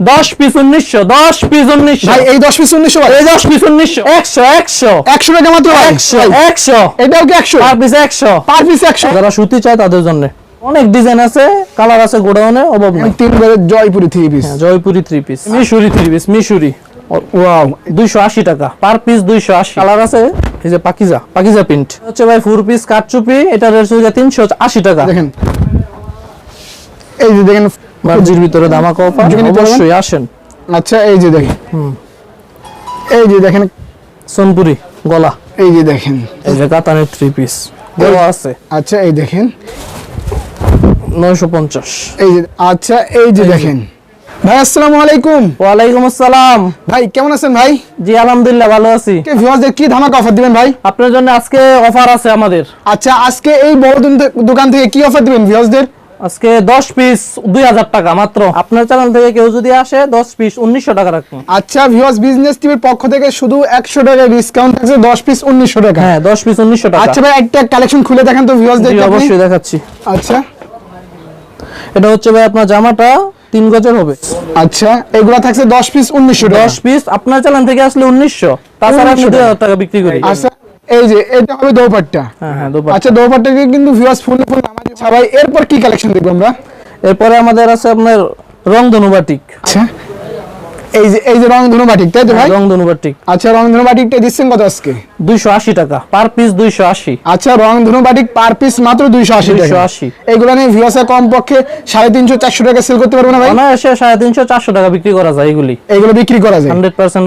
দশ পিস উনিশশো দশ পিস উনিশশো। ভাই এই দশ পিস উনিশশো এই দশ পিস উনিশশো। একশো একশো। একশো টাকা মাত্র একশো একশো। এটাও কি একশো? পার পিস একশো। পার পিস একশো। যারা সুতি চায় তাদের জন্য। অনেক ডিজাইন আছে কালার আছে গোডাউনে অভাব নেই। তিন বারের Jaipuri three piece Jaipuri three piece মিশুরি three piece মিশুরি। ওয়াও দুইশো আশি টাকা। পার পিস দুইশো আশি। কালার আছে এই যে পাকিজা পাকিজা প্রিন্ট হচ্ছে ভাই ফোর পিস কাটচুপি এটা রেট হচ্ছে তিনশো আশি টাকা। দেখেন। এই যে দেখেন বার্জির ভিতরে দামাকা অফার অবশ্যই। আসেন। আচ্ছা এই যে দেখেন। এই যে দেখেন। সোনপুরি গলা। এই যে দেখেন। এই যে কাতানের থ্রি পিস দেওয়া আছে। আচ্ছা এই দেখেন। নয়শো পঞ্চাশ। এই যে আচ্ছা এই যে দেখেন। ভাই আসসালামু আলাইকুম। ওয়ালাইকুম আসসালাম। ভাই কেমন আছেন ভাই? জি আলহামদুলিল্লাহ ভালো আছি। কে ভিউয়ারদের কি ধামাকা অফার দিবেন ভাই? আপনার জন্য আজকে অফার আছে আমাদের। আচ্ছা আজকে এই বড় দোকান- দোকান থেকে কি অফার দিবেন ভিউয়ারদের আজকে দশ পিস দুই হাজার টাকা মাত্র। আপনার চ্যানেল থেকে কেউ যদি আসে দশ পিস উনিশশো টাকা রাখুন আচ্ছা ভিউয়ার্স বিজনেস টিভির পক্ষ থেকে শুধু একশো টাকা ডিসকাউন্ট থাকছে দশ পিস উনিশশো টাকা। হ্যাঁ দশ পিস উনিশশো টাকা। আচ্ছা ভাই একটা কালেকশন খুলে দেখেন তো ভিউয়ার্সদের জি, অবশ্যই দেখাচ্ছি। আচ্ছা। এটা হচ্ছে ভাই আপনার জামাটা তিন গজের হবে। আচ্ছা এগুলা থাকছে দশ পিস উনিশশো দশ পিস আপনার চ্যানেল থেকে আসলে উনিশশো। তাছাড়া আমি 1900 দুই হাজার টাকা বিক্রি করি। আচ্ছা। এই যে এটা হবে দোপাট্টা। হ্যাঁ হ্যাঁ। আচ্ছা দোপাট্টা কিন্তু ভিউয়ার্স ফুল ফুল নামাজ সবাই এরপর কি কালেকশন দেখব আমরা? এরপরে আমাদের আছে আপনার আচ্ছা। এই যে এই যে রং বাটিক তাই তো ভাই? রং ধনুবাটিক আচ্ছা রং বাটিকটা দিচ্ছেন কত আজকে? দুইশো আশি টাকা পার পিস দুইশো আশি। আচ্ছা বাটিক পার পিস মাত্র দুইশো আশি টাকা। 280 এগুলো নিয়ে ভিউয়ার্স কম পক্ষে সাড়ে তিনশো চারশো টাকা সেল করতে পারব না ভাই? টাকা বিক্রি করা যায় এগুলি। এগুলো বিক্রি করা যায়।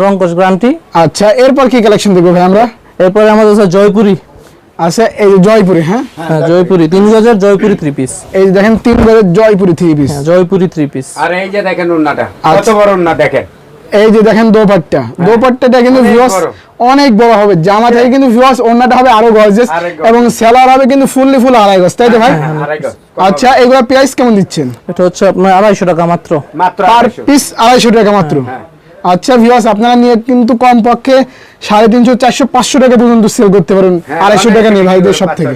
রং গ্যারান্টি আচ্ছা এরপর কি কালেকশন দেখব ভাই আমরা? এরপরে আমাদের আছে জয়পুরি। আচ্ছা এই জয়পুরি হ্যাঁ? হ্যাঁ জয়পুরি। তিন গজের জয়পুরি থ্রি পিস এই যে দেখেন তিন বারের Jaipuri three piece Jaipuri three piece আর এই যে দেখেন উন্নাটা কত আচ্ছা। বড় উন্না দেখেন। এই যে দেখেন দোপাট্টা। দোপাট্টাটা কিন্তু ভিউয়ার্স অনেক বড় হবে। জামা থেকে কিন্তু ভিউয়ার্স অন্যটা হবে আরও গজ। এবং সেলার হবে কিন্তু ফুললি ফুল আড়াই গজ তাই তো ভাই? হ্যাঁ, আড়াই গজ। আচ্ছা এগুলা প্রাইস কেমন দিচ্ছেন? এটা হচ্ছে আপনার আড়াইশো টাকা মাত্র। মাত্র পার পিস আড়াইশো টাকা মাত্র। হ্যাঁ। আচ্ছা ভিউয়ার্স আপনারা নিয়ে কিন্তু কম পক্ষে সাড়ে তিনশো চারশো পাঁচশো টাকা পর্যন্ত সেল করতে পারেন। হ্যাঁ, আড়াইশো টাকা নিয়ে ভাইদের সব থেকে।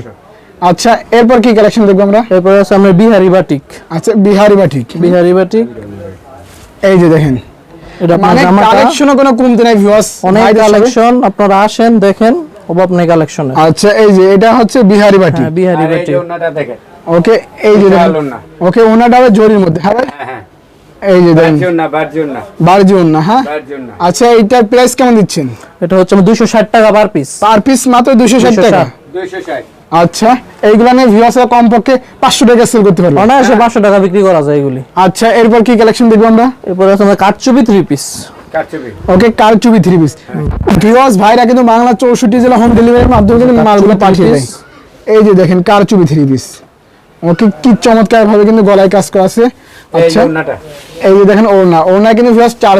আচ্ছা এরপর কি কালেকশন দেখব আমরা? এরপরে আছে আমরা বিহারি বাটিক। আচ্ছা বিহারি বা ঠিক বিহারি বাটিক। এই যে দেখেন। এটা মানে কালেকশনও কোনো কমতে নাই ভিউয়ার্স অনেক কালেকশন আপনারা আসেন দেখেন অভাব নেই কালেকশন আচ্ছা এই যে এটা হচ্ছে বিহারি বাটি হ্যাঁ বিহারি আর এই বাটিক। যে দেখেন। ওকে এই যে ওকে ওনাটা জরির মধ্যে। হ্যাঁ হ্যাঁ হ্যাঁ। এই যে দেখেন। বারজি উন্না বারজি উন্না বারজি ওনা হ্যাঁ আচ্ছা এইটার প্রাইস কেমন দিচ্ছেন? এটা হচ্ছে দুইশো ষাট টাকা পার পিস পার পিস মাত্র 260 টাকা? দুইশো ষাট। আচ্ছা এইগুলা নিয়ে ভিউয়ার্সরা কমপক্ষে পাঁচশো টাকা সেল করতে পারব। অনায়াসে পাঁচশো টাকা বিক্রি করা যায় এগুলি। আচ্ছা এরপর কি কালেকশন দেখব আমরা? এরপরে আছে আমাদের কাঠচুপি থ্রি পিস ওকে কার চুবি থ্রি পিস ভিউয়ার্স ভাইরা কিন্তু বাংলা চৌষট্টি জেলা হোম ডেলিভারির মাধ্যমে কিন্তু মালগুলো পাঠিয়ে দেয়। এই যে দেখেন কার চুবি থ্রি পিস ওকে কি চমৎকার ভাবে কিন্তু গলায় কাজ করা আছে। আচ্ছা। এই যে দেখেন ওড়না। ওড়না কিন্তু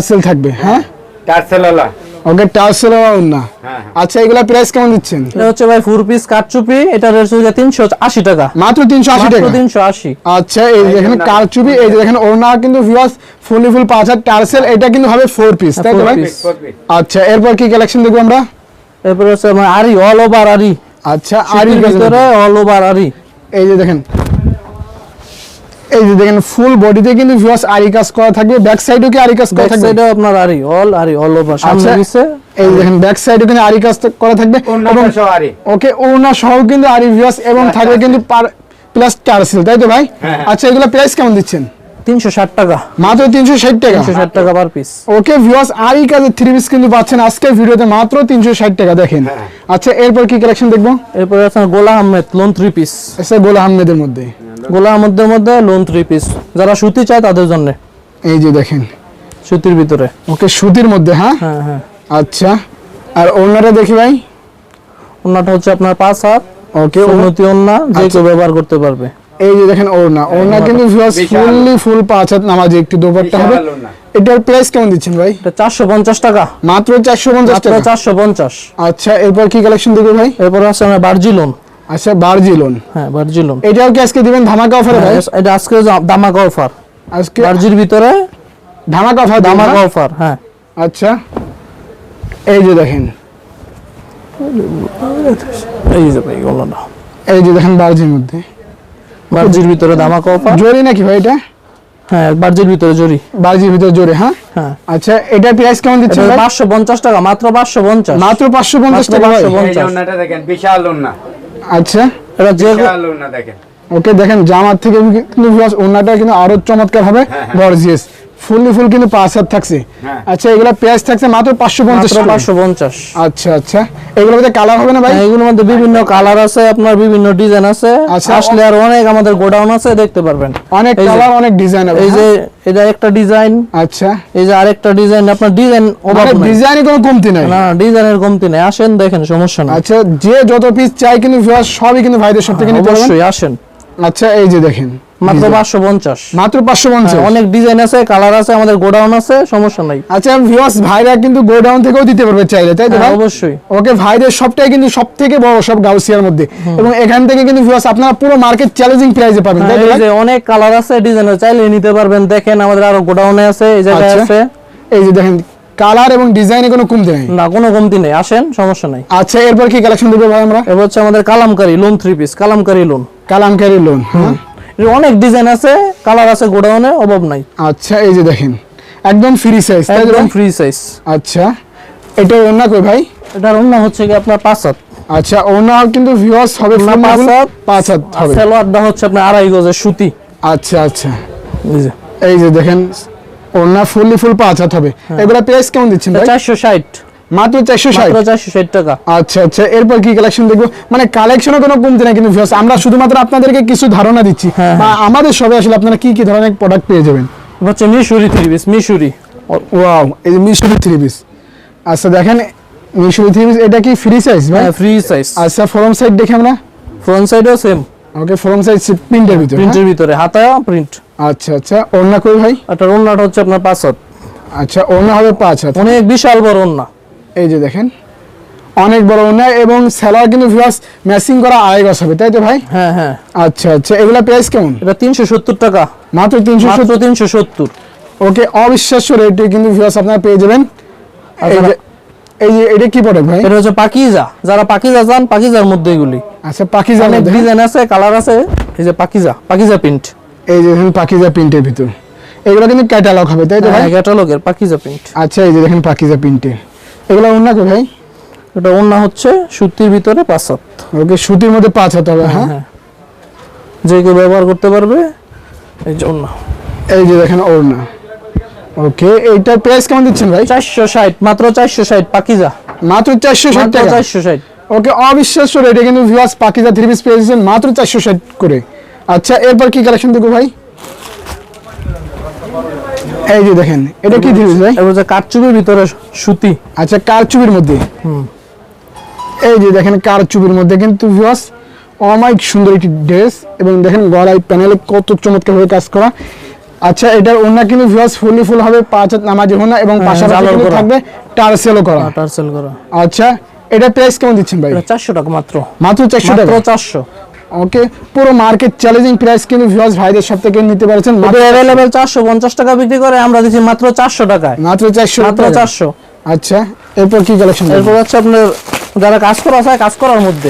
সেল থাকবে হ্যাঁ? টার্সেলালা ওকে টার্সেল ওড়না। হ্যাঁ হ্যাঁ। আচ্ছা এগুলা প্রাইস কেমন দিচ্ছেন? এটা হচ্ছে ভাই ফোর পিস কাঠচুপি এটা রেট হচ্ছে তিনশো আশি টাকা। মাত্র তিনশো আশি মাত্র টাকা? তিনশো আশি। আচ্ছা এই দেখেন কারচুপি এই যে দেখেন ওড়না কিন্তু ভিউয়ার্স ফুলি ফুল পাঁচ হাজার টার্সেল। এটা কিন্তু হবে ফোর পিস তাই তো ভাই? আচ্ছা এরপর কি কালেকশন দেখব আমরা? এরপর হচ্ছে আরি অল ওভার আরি। আচ্ছা আর ভিতরে অল ওভার আরি। এই যে দেখেন এই যে দেখেন ফুল বডিতে কিন্তু ভিউয়ার্স আরি কাজ করা থাকবে ব্যাক সাইডেও কি আরি কাজ করা থাকবে? সাইডে আপনার আরি অল আরি অল ওভার সামনে আচ্ছা, দিছে এই দেখেন ব্যাক সাইডে কিন্তু আরি কাজ করা থাকবে এবং ওকে ওড়না সহ কিন্তু আরি ভিউয়ার্স এবং থাকবে টার্সেল। কিন্তু প্লাস টার্সেল তাই তো ভাই? হ্যাঁ, হ্যাঁ। আচ্ছা এগুলো প্রাইস কেমন দিচ্ছেন? তিনশো ষাট টাকা। মাত্র তিনশো ষাট টাকা? তিনশো ষাট টাকা পার পিস ওকে ভিউয়ার্স আর এই থ্রি পিস কিন্তু পাচ্ছেন আজকে ভিডিওতে মাত্র তিনশো ষাট টাকা দেখেন। হ্যাঁ। আচ্ছা এরপর কি কালেকশন দেখব? এরপরে আছে গোলা আহমেদ লোন থ্রি পিস এসে গোলা আহমেদের মধ্যে। গোলা আহমেদের মধ্যে লোন থ্রি পিস যারা সুতি চায় তাদের জন্য। এই যে দেখেন। সুতির ভিতরে। ওকে সুতির মধ্যে হ্যাঁ? হ্যাঁ হ্যাঁ। আচ্ছা। আর ওনারা দেখি ভাই। ওনাটা হচ্ছে আপনার পাঁচ হাত। ওকে উন্নতি ওন্না যে আচ্ছা। কেউ ব্যবহার করতে পারবে। এই যে দেখেন ওড়না। ওড়না কিন্তু ভিউয়ার্স ফুললি ফুল পাঁচ হাত নামাজে একটু দোপাট্টা হবে। এটার প্রাইস কেমন দিচ্ছেন ভাই? এটা চারশো পঞ্চাশ টাকা। মাত্র চারশো পঞ্চাশ মাত্র টাকা? চারশো পঞ্চাশ। আচ্ছা এরপর কি কালেকশন দেখব ভাই? এরপর আছে আমার বার্জি লোন আচ্ছা বারজি লোন হ্যাঁ বার্জি লোন এটাও কি আজকে দিবেন ধামাকা অফারে ভাই? এটা আজকে দামাকা অফার আজকে বার্জির ভিতরে ধামাকা অফার দামাকা অফার হ্যাঁ। আচ্ছা। এই যে দেখেন। এই যে ভাই গোলাটা এই যে দেখেন বারজির মধ্যে। বার্জির ভিতরে দামাকা অফার জরি নাকি ভাই এটা? হ্যাঁ বার্জির ভিতরে জরি। বাজির ভিতরে জোরে হ্যাঁ? হ্যাঁ। আচ্ছা এটা প্রাইস কেমন দিচ্ছে ভাই? পাঁচশো পঞ্চাশ টাকা মাত্র পাঁচশো পঞ্চাশ। মাত্র পাঁচশো পঞ্চাশ মাত্র টাকা ভাই। 550 এই দেখেন বিশাল ওন্না আচ্ছা এটা যে দেখেন। ওকে দেখেন জামার থেকে কিন্তু ওনাটা কিন্তু আরও চমৎকার হবে গর্জিয়াস। ফুললি ফুল কিন্তু পাঁচ হাত থাকছে। হ্যাঁ। আচ্ছা এগুলা পেঁয়াজ থাকছে মাত্র পাঁচশো পঞ্চাশ পাঁচশো পঞ্চাশ। আচ্ছা আচ্ছা। এগুলোর মধ্যে কালার হবে না ভাই? হ্যাঁ, এগুলোর মধ্যে বিভিন্ন কালার আছে আপনার বিভিন্ন ডিজাইন আছে। আচ্ছা, আসলে আর অনেক আমাদের গোডাউন আছে দেখতে পারবেন। অনেক এই যে- কালার অনেক ডিজাইন হবে এই যে হ্যাঁ? এটা একটা ডিজাইন। আচ্ছা। এই যে আরেকটা ডিজাইন আপনার ডিজাইন অভাব মানে নাই। ডিজাইনে কোনো কমতি নাই? না ডিজাইনের কমতি নেই। আসেন দেখেন সমস্যা নাই। আচ্ছা যে যত পিস চাই কিন্তু সবই কিন্তু ভাইদের সব থেকে নিতে পারবেন অবশ্যই আসেন। আচ্ছা এই যে দেখেন। মাত্র design। পাঁচশো পঞ্চাশ। মাত্র পাঁচশো পঞ্চাশ। অনেক ডিজাইন আছে কালার আছে আমাদের গোডাউন আছে সমস্যা নাই। আচ্ছা ভিউয়ার্স ভাইরা কিন্তু গোডাউন থেকেও দিতে পারবে চাইলে তাই তো হ্যাঁ, ভাই? অবশ্যই। ওকে ভাইদের সবটাই কিন্তু সব বড় সব গাউসিয়ার মধ্যে। এবং এখান থেকে কিন্তু ভিউয়ার্স আপনারা পুরো মার্কেট চ্যালেঞ্জিং প্রাইসে পাবেন তাই তো হ্যাঁ, এই ভাই? অনেক কালার আছে ডিজাইন চাইলে নিতে পারবেন। দেখেন আমাদের আরও গোডাউনে আছে এই জায়গায় আচ্ছা। আছে। এই যে দেখেন কালার এবং ডিজাইনে কোনো কমতি নেই? না কোনো কমতি নেই। আসেন সমস্যা নাই। আচ্ছা এরপর কি কালেকশন দেবো ভাই আমরা? এবার হচ্ছে আমাদের Kalamkari lawn three piece Kalamkari lawn Kalamkari lawn হ্যাঁ অনেক ডিজাইন আছে কালার আছে গোডাউনে অভাব নাই। আচ্ছা এই যে দেখেন একদম ফ্রি সাইজ একদম ফ্রি সাইজ আচ্ছা এটা ওনা কই ভাই? এটার অন্য হচ্ছে কি আপনার পাঁচ হাত। আচ্ছা ওনা কিন্তু ভিউয়ার্স হবে পাঁচ হাত। পাঁচ হাত হবে। সালোয়ারটা হচ্ছে আপনার আড়াই গজের সুতি। আচ্ছা আচ্ছা। এই যে। এই যে দেখেন ওনা ফুললি ফুল পাঁচ হাত হবে। হ্যাঁ। এগুলা প্রাইস কেমন দিচ্ছেন ভাই? চারশো ষাট। মাত্র চারশো ষাট? মাত্র চারশো ষাট টাকা। আচ্ছা আচ্ছা এরপর কি কালেকশন দেখব? মানে কালেকশনের কোনো কমতি নাই কিন্তু আমরা শুধুমাত্র আপনাদেরকে কিছু ধারণা দিচ্ছি। হ্যাঁ, বা আমাদের সবে আসলে আপনারা কি কি ধরনের প্রোডাক্ট পেয়ে যাবেন? হচ্ছে মিশুরি থ্রি পিস মিশুরি। ওয়াও এই মিশরি থ্রি পিস আচ্ছা দেখেন মিশরি থ্রি পিস এটা কি ফ্রি সাইজ ভাই? হ্যাঁ ফ্রি সাইজ আচ্ছা ফরম সাইড দেখি আমরা। ফ্রন্ট সাইডও সেম ওকে ফরম সাইড প্রিন্টের ভিতরে হ্যাঁ? প্রিন্টের ভিতরে হাতায় প্রিন্ট আচ্ছা আচ্ছা ওড়না কই ভাই? একটা ওন্নাটা হচ্ছে আপনার পাঁচ হাত। আচ্ছা ওড়না হবে পাঁচ হাত। অনেক বিশাল বড় ওন্না এই যে দেখেন অনেক বড় ওড়না এবং সেলার কিন্তু ভিউয়ার্স ম্যাচিং করা আড়াই গজ হবে তাই তো ভাই? হ্যাঁ হ্যাঁ। আচ্ছা আচ্ছা এগুলা প্রাইস কেমন? এটা তিনশো সত্তর টাকা। মাত্র তিনশো মাত্র তিনশো সত্তর। ওকে অবিশ্বাস্য রেটে কিন্তু ভিউয়ার্স আপনারা পেয়ে যাবেন। এই যে এটা কি প্রোডাক্ট ভাই? এটা হচ্ছে পাকিজা। যারা পাকিজা চান পাকিজার মধ্যে এগুলি। আচ্ছা পাকিজা মধ্যে, হ্যাঁ? ডিজাইন আছে কালার আছে এই যে পাকিজা পাকিজা প্রিন্ট এই যে দেখেন পাকিজা প্রিন্টের ভিতর। এগুলো কিন্তু ক্যাটালগ হবে তাই তো ভাই? ক্যাটালগের পাকিজা প্রিন্ট আচ্ছা এই যে দেখেন পাকিজা প্রিন্টের এগুলো অন্য কো ভাই? এটা ওন্না হচ্ছে সুতির ভিতরে পাঁচ হাত। ওকে সুতির মধ্যে পাঁচ হাত হবে হ্যাঁ? হ্যাঁ যে কেউ ব্যবহার করতে পারবে এই যে ওন্না এই যে দেখেন ওড়না। ওকে এইটার প্রাইস কেমন দিচ্ছেন ভাই? চারশো ষাট মাত্র চারশো ষাট পাকিজা। মাত্র চারশো ষাট টাকা? চারশো ষাট। ওকে অবিশ্বাস্য রেটে কিন্তু ভিউয়ার্স পাকিজা থ্রি পিস পেয়েছেন মাত্র চারশো ষাট করে। আচ্ছা এরপর কি কালেকশন দেখো ভাই? এই যে দেখেন এটা কি পিস ভাই? এবার যে কাঠচুপির ভিতরে সুতি। আচ্ছা কারচুপির মধ্যে। এই যে দেখেন কারচুপির মধ্যে কিন্তু ভিউয়ার্স অমাইক সুন্দর একটি ড্রেস এবং দেখেন গলায় প্যানেলে কত চমৎকার ভাবে কাজ করা। আচ্ছা এটার অন্য কিন্তু ভিউয়ার্স ফুললি ফুল হবে পাঁচ নামাজি হোনা এবং পাশাপাশি কিন্তু করা। থাকবে টার্সেলও করা। টার্সেল করা। আচ্ছা এটা প্রাইস কেমন দিচ্ছেন ভাই? এটা চারশো টাকা মাত্র। মাত্র চারশো মাত্র টাকা? চারশো। ওকে পুরো মার্কেট চ্যালেঞ্জিং প্রাইস কিন্তু ভিউয়ার্স ভাইদের সব থেকে নিতে পারছেন অ্যাভেলেবেল চারশো পঞ্চাশ টাকা বিক্রি করে আমরা দিচ্ছি মাত্র চারশো টাকায়। মাত্র চারশো মাত্র টাকা। চারশো। আচ্ছা এরপর কি কালেকশন এরপর হচ্ছে আপনার যারা কাজ করা চায় কাজ করার মধ্যে।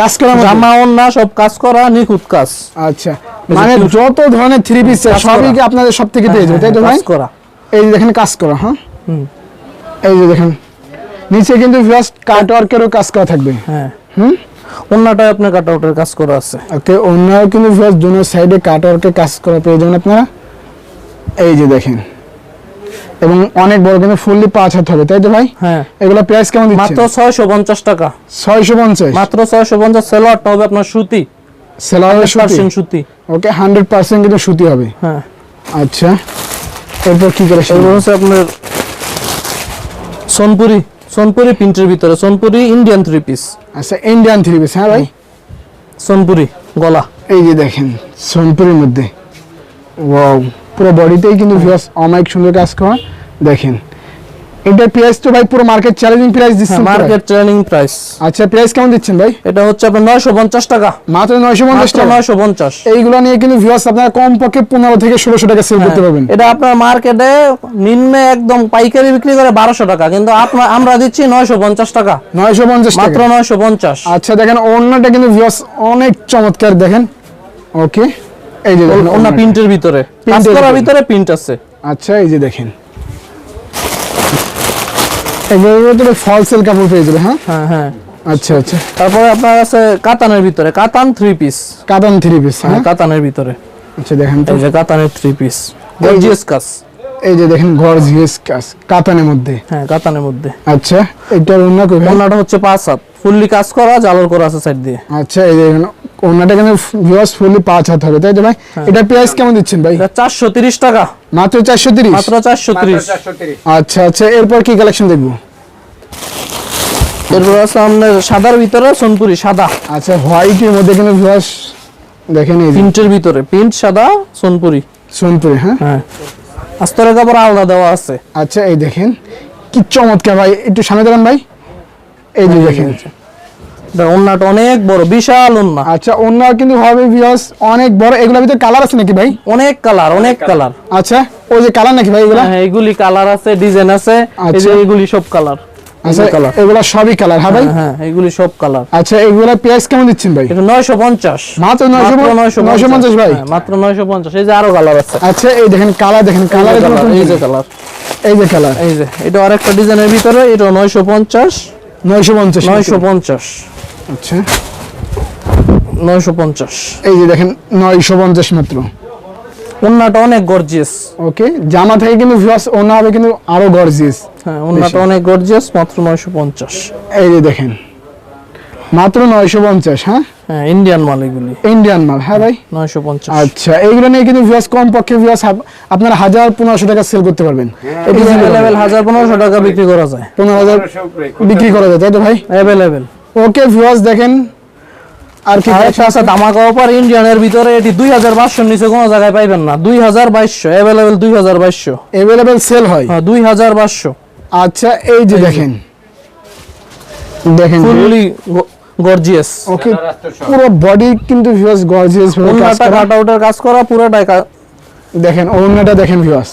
কাজ করা? জামা ওন্না সব কাজ করা নিখুঁত কাজ। আচ্ছা মানে যত ধরনের থ্রি পিস সবই কি আপনাদের সব থেকে পেয়ে যাবে তাই তো ভাই? কাজ করা। এই যে দেখেন কাজ করা হ্যাঁ? এই যে দেখেন নিচে কিন্তু জাস্ট কাট ওয়ার্কেরও কাজ করা থাকবে। হ্যাঁ। হুম? ওন্নাটায় আপনার কাট আউটের কাজ করা আছে। ওকে অন্যও কিন্তু জাস্ট দুনো সাইডে কাট ওয়ার্কের কাজ করা পেয়ে যাবেন আপনারা। এই যে দেখেন। এবং অনেক বড় কিন্তু ফুললি পাঁচ হাত হবে তাই তো ভাই? হ্যাঁ। এগুলো প্রাইস কেমন দিচ্ছে মাত্র ছয়শো পঞ্চাশ টাকা। ছয়শো পঞ্চাশ? মাত্র ছয়শো পঞ্চাশ সেলোয়ারটা হবে আপনার সুতি। সেলারের সুতি? সুতি। ওকে হান্ড্রেড পার্সেন্ট কিন্তু সুতি হবে। হ্যাঁ। আচ্ছা। এরপর কি করে এগুলো হচ্ছে আপনার সোনপুরি। সোনপুরি প্রিন্টের ভিতরে সোনপুরি ইন্ডিয়ান থ্রি পিস আচ্ছা ইন্ডিয়ান থ্রি পিস হ্যাঁ ভাই? সোনপুরি গলা। এই যে দেখেন সোনপুরির মধ্যে। ওয়াও পুরো বডিতেই কিন্তু ভিউয়ার্স অমাইক সুন্দর কাজ করা দেখেন এটার প্রাইস তো ভাই পুরো মার্কেট চ্যালেঞ্জিং প্রাইস দিচ্ছেন মার্কেট ট্রেনিং প্রাইস আচ্ছা প্রাইস কেমন দিচ্ছেন ভাই? এটা হচ্ছে আপনার নয়শো পঞ্চাশ টাকা। মাত্র নয়শো পঞ্চাশ মাত্র টাকা। নয়শো পঞ্চাশ। এইগুলো নিয়ে কিন্তু ভিউয়ার্স আপনারা কম পক্ষে পনেরো থেকে ষোলোশো টাকা সেল করতে পারবেন। এটা আপনার মার্কেটে নিম্নে একদম পাইকারি বিক্রি করে বারোশো টাকা কিন্তু আপনার আমরা দিচ্ছি নয়শো পঞ্চাশ টাকা। নয়শো পঞ্চাশ মাত্র টাকা নয়শো পঞ্চাশ। আচ্ছা দেখেন অন্যটা কিন্তু ভিউয়ার্স অনেক চমৎকার দেখেন। ওকে এই যে দেখেন ওড়নাটা। প্রিন্টের ভিতরে। কাজ প্রিন্টের করার ভিতরে। ভিতরে প্রিন্ট আছে। আচ্ছা এই যে দেখেন। এগুলোর ভিতরে ফল সেল কাপড় পেয়ে যাবে হ্যাঁ? হ্যাঁ হ্যাঁ। আচ্ছা আচ্ছা। তারপরে আপনার আছে কাতানের ভিতরে কাতান থ্রি পিস কাতান থ্রি পিস হ্যাঁ কাতানের ভিতরে। আচ্ছা দেখেন তো। এই যে কাতানের থ্রি পিস গর্জিয়াস কাজ। এই যে দেখেন গর্জিয়াস কাজ কাতানের মধ্যে। হ্যাঁ কাতানের মধ্যে। আচ্ছা এটার অন্য কই? ওনাটা হচ্ছে পাঁচ হাত। ফুললি কাজ করা জালর করা আছে সাইড দিয়ে। আচ্ছা এই যে ওনাটা ভিউয়ার্স ফুললি পাঁচ হাত হবে তাই তো ভাই? হ্যাঁ। এটা প্রাইস কেমন দিচ্ছেন ভাই? এটা চারশো তিরিশ টাকা। মাত্র চারশো তিরিশ? মাত্র চারশো মাত্র তিরিশ। 430 আচ্ছা আচ্ছা এরপর কি কালেকশন দেখব? এরপর আছে আপনার সাদার ভিতরে সোনপুরি সাদা। আচ্ছা হোয়াইটের মধ্যে ভিউয়ার্স দেখেন এই প্রিন্টের ভিতরে প্রিন্ট সাদা সোনপুরি। সোনপুরি হ্যাঁ? হ্যাঁ। আস্তরের কাপড় আলাদা দেওয়া আছে। আচ্ছা এই দেখেন কি চমৎকার ভাই। একটু সামনে দাঁড়ান ভাই। এই যে দেখেন। এটা ওন্নাটা অনেক বড় বিশাল ওন্না। আচ্ছা অন্য কিন্তু হবে ভিউয়ার্স অনেক বড়। এগুলোর ভিতরে কালার আছে নাকি ভাই? অনেক কালার অনেক কালার আচ্ছা ওই যে কালার নাকি ভাই এগুলা? হ্যাঁ এগুলি কালার আছে ডিজাইন আছে। এই যে আচ্ছা। এগুলি সব কালার আচ্ছা এগুলা সবই কালার হ্যাঁ ভাই? হ্যাঁ এগুলি সব কালার আচ্ছা এগুলা প্রাইস কেমন দিচ্ছেন ভাই? এটা নয়শো পঞ্চাশ। মাত্র নয়শো নয়শো পঞ্চাশ। ভাই? মাত্র নয়শো পঞ্চাশ। এই যে আরও কালার আছে। আচ্ছা এই দেখেন কালার দেখেন কালার কালার এই যে কালার এই যে কালার এই যে এটা আরেকটা ডিজাইনের ভিতরে এটা নয়শো পঞ্চাশ। নয়শো পঞ্চাশ। নয়শো পঞ্চাশ। আচ্ছা। নয়শো পঞ্চাশ। এই যে দেখেন নয়শো পঞ্চাশ মাত্র। ওন্নাটা অনেক গর্জিয়াস ওকে জামা থেকে কিন্তু ভিউয়ার্স অন্য হবে কিন্তু আরও গর্জিয়াস হ্যাঁ ওন্নাটা অনেক গর্জিয়াস মাত্র নয়শো পঞ্চাশ। এই যে দেখেন মাত্র নয়শো পঞ্চাশ হ্যাঁ? হ্যাঁ ইন্ডিয়ান মাল এগুলি। ইন্ডিয়ান মাল হ্যাঁ ভাই? নয়শো পঞ্চাশ। আচ্ছা এইগুলো নিয়ে কিন্তু ভিউয়ার্স কম পক্ষে ভিউয়ার্স আপনারা হাজার পনেরোশো টাকা সেল করতে পারবেন। অ্যাভেলেবেল হাজার পনেরোশো টাকা বিক্রি করা যায়। পনেরো হাজার 1500 উপরে, খুব বিক্রি করা যায় তাই তো ভাই? অ্যাভেলেবেল ওকে ভিউয়ার্স দেখেন আর কি আছে ধামাকা অফার ইন্ডিয়ানের ভিতরে এটি দুই হাজার বাইশশোর নিচে কোনো জায়গায় পাইবেন না। দুই হাজার বাইশশো অ্যাভেলেবেল দুই হাজার বাইশশো। অ্যাভেলেবেল সেল হয়। হ্যাঁ দুই হাজার বাইশশো। আচ্ছা এই যে দেখেন। দেখেন। ফুললি গর্জিয়াস ওকে পুরো বডি কিন্তু ভিউয়ার্স গর্জিয়াস ভাবে কাজ কাট আউটের কাজ করা পুরোটাই দেখেন ওড়নাটা দেখেন ভিউয়ার্স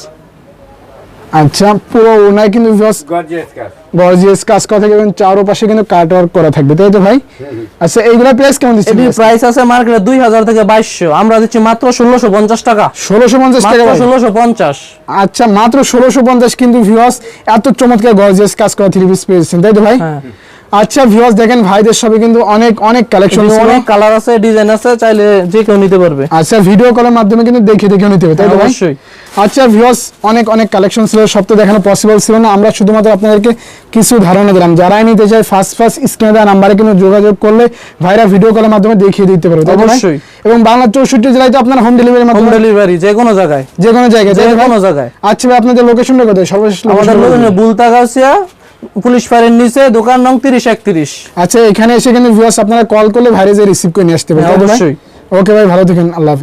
আচ্ছা পুরো ওড়নায় কিন্তু ভিউয়ার্স Gorgeous কাজ। গর্জিয়াস কাজ করা থাকবে এবং চারোপাশে কিন্তু কাট ওয়ার্ক করা থাকবে তাই তো ভাই? আচ্ছা এইগুলা প্রাইস কেমন দিচ্ছেন প্রাইস আছে মার্কেটে দুই হাজার থেকে বাইশশো। আমরা দিচ্ছি মাত্র ষোলোশো পঞ্চাশ টাকা। ষোলোশো পঞ্চাশ টাকা মাত্র ভাই। ষোলোশো পঞ্চাশ। আচ্ছা মাত্র ষোলোশো পঞ্চাশ কিন্তু ভিউয়ার্স এত চমৎকার গর্জিয়াস কাজ করা থ্রি পিস পেয়েছেন তাই তো ভাই? হ্যাঁ। আচ্ছা ভিউয়ার্স দেখেন ভাইদের সবে কিন্তু অনেক অনেক কালেকশন অনেক কালার আছে ডিজাইন আছে চাইলে যে কেউ নিতে পারবে। আচ্ছা ভিডিও কলের মাধ্যমে কিন্তু দেখে দেখে নিতে হবে তাই তো ভাই? অবশ্যই। আচ্ছা ভিউয়ার্স অনেক অনেক কালেকশন ছিল সব তো দেখানো পসিবল ছিল না আমরা শুধুমাত্র আপনাদেরকে কিছু ধারণা দিলাম যারাই নিতে চায় ফার্স্ট ফার্স্ট স্ক্রিনে দেওয়া নাম্বারে কিন্তু যোগাযোগ করলে ভাইরা ভিডিও কলের মাধ্যমে দেখিয়ে দিতে পারবে? অবশ্যই। এবং বাংলার চৌষট্টি জেলায় তো আপনার হোম ডেলিভারির হোম ডেলিভারি যে কোনো জায়গায় যে কোনো জায়গায় যে? কোনো জায়গায় আচ্ছা ভাই আপনাদের লোকেশনটা কোথায় সর্বশেষ আমাদের location টা বলুন। বুলতা গাছিয়া পুলিশ ফাঁড়ির নিচে দোকান নং তিরিশ একত্রিশ আচ্ছা এখানে এসে কিন্তু ভিউয়ার্স আপনারা কল করলে ভাইরে যে রিসিভ করে নিয়ে আসতে পারবেন হ্যাঁ? অবশ্যই। ওকে ভাই ভালো থাকেন আল্লাহ